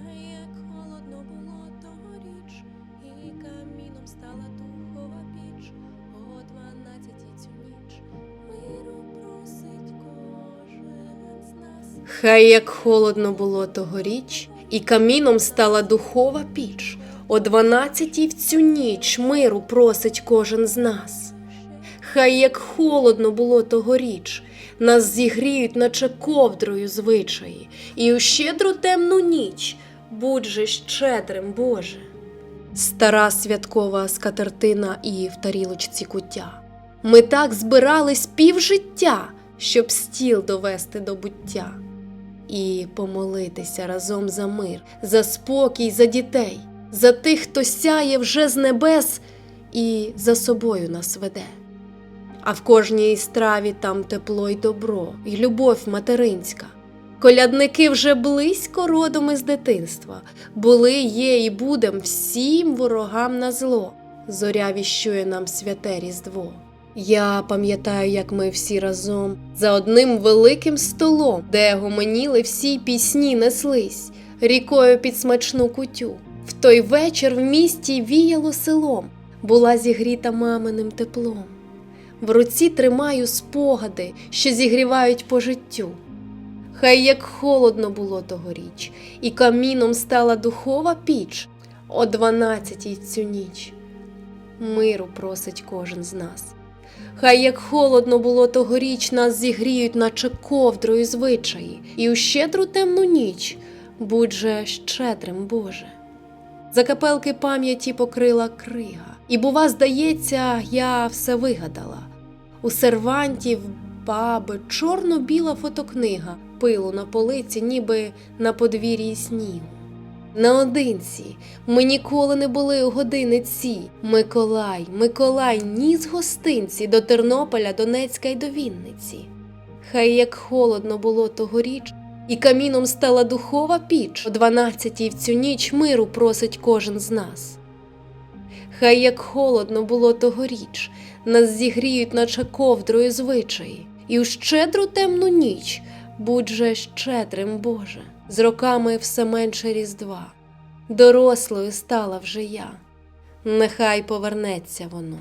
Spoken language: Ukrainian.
Як холодно було тогоріч, і каміном стала духова піч. О дванадцятій цю ніч миру просить кожен з нас. Хай як холодно було тогоріч, і каміном стала духова піч. О дванадцятій в цю ніч миру просить кожен з нас. Хай як холодно було тогоріч, нас зігріють, наче ковдрою звичаї, і у щедру темну ніч будь же щедрим, Боже. Стара святкова скатертина і в тарілочці куття. Ми так збирались півжиття, щоб стіл довести до буття і помолитися разом за мир, за спокій, за дітей, за тих, хто сяє вже з небес і за собою нас веде. А в кожній страві там тепло й добро, й любов материнська. Колядники вже близько родом із дитинства, були, є і будем всім ворогам на зло. Зоря віщує нам святе Різдво. Я пам'ятаю, як ми всі разом за одним великим столом, де гомоніли всі пісні неслись, рікою під смачну кутю. В той вечір в місті віяло селом, була зігріта маминим теплом. В руці тримаю спогади, що зігрівають по життю. Хай як холодно було тогоріч, і каміном стала духова піч о дванадцятій цю ніч. Миру просить кожен з нас. Хай як холодно було тогоріч, нас зігріють, наче ковдрою звичаї, і у щедру темну ніч будь же щедрим, Боже. Закапелки пам'яті покрила крига, і, бува, здається, я все вигадала. У сервантів, баби, чорно-біла фотокнига, пилу на полиці, ніби на подвір'ї снігу. Наодинці ми ніколи не були у години ці. Миколай, Миколай, ніс гостинці до Тернополя, Донецька й до Вінниці. Хай як холодно було тогоріч, і каміном стала духова піч. О дванадцятій в цю ніч миру просить кожен з нас. Хай як холодно було тогоріч, нас зігріють, наче ковдрою звичаї, і у щедру темну ніч будь же щедрим, Боже, з роками все менше різдва. Дорослою стала вже я, нехай повернеться воно.